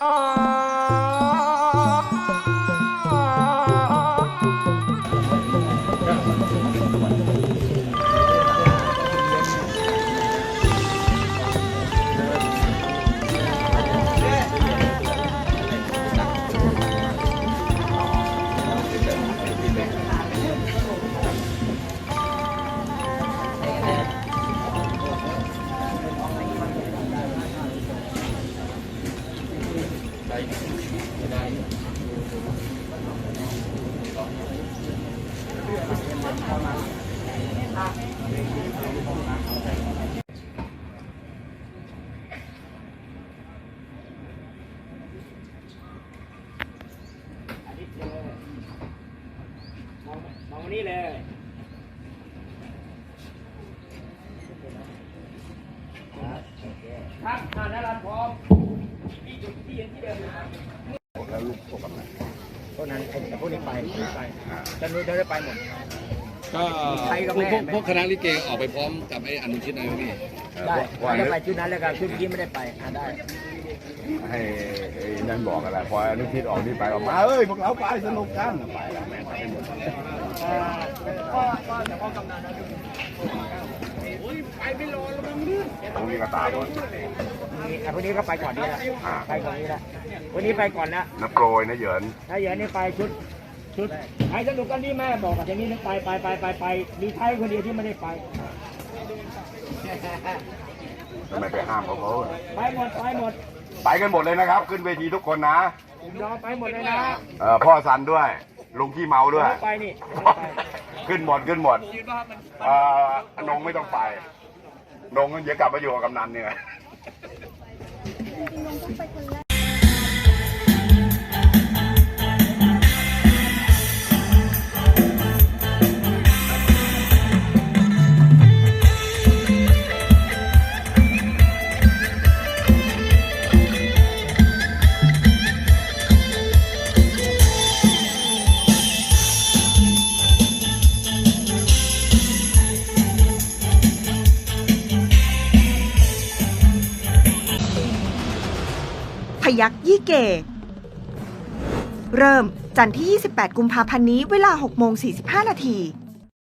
ม มองนี่เลยครับทานแล้รันพร้อมที่จุดที่เห็นที่เดิมนะครับ แล้วลูกพวกกำนัน พวกนั้นไอ้ พวกนี้ไปไปจะนู้นจะได้ไปหมด ก็ใครกับพวแม่กพวกพวกคณะลิเกออกไปพร้อมกับไอ้อนุชิตอะไรพี่ได้ว่าไม่ได้ไปชุดนั้นแล้วกันชุดนี้ไม่ได้ไปอะได้ ให้ไอ้นั่นบอกอะไรพออนุทิตออกนี่ไปออกมาเอ้ยพวกเราไปสนุกกันไปแล้วแม่งไปหมดก็ก็แต่พ่อกำนันนะดูตรงนี้ก็ตามหมดนี่ไอ้พวกนี้ก็ไปก่อนนี้ละไปก่อนนี้ละ วันนี้ไปก่อนละน้ำโปรยนะเหยินถ้าอย่างนี้ไปชุดชุดใครสนุกกันที่แม่บอกอะอย่างนี้ไปไปไปไปไปมีไทยคนเดียวที่ไม่ได้ไปทำไมไปห้ามเขาเขาไปหมดไปหมด ไปกันหมดเลยนะครับ ขึ้นเวทีทุกคนนะผมรอไปหมดเลยนะเออพ่อสันด้วยลุงขี้เมาด้วยไม่ไปนี่ไม่ไปขึ้นหมดขึ้นหมดเออนงไม่ต้องไปนงเดี๋ยวกลับมาอยู่กับกำนันเนี่ยพ ยักยี่เก เริ่มจันทร์ที่ 28 กุมภาพันธ์นี้เวลา6โมง45 นาที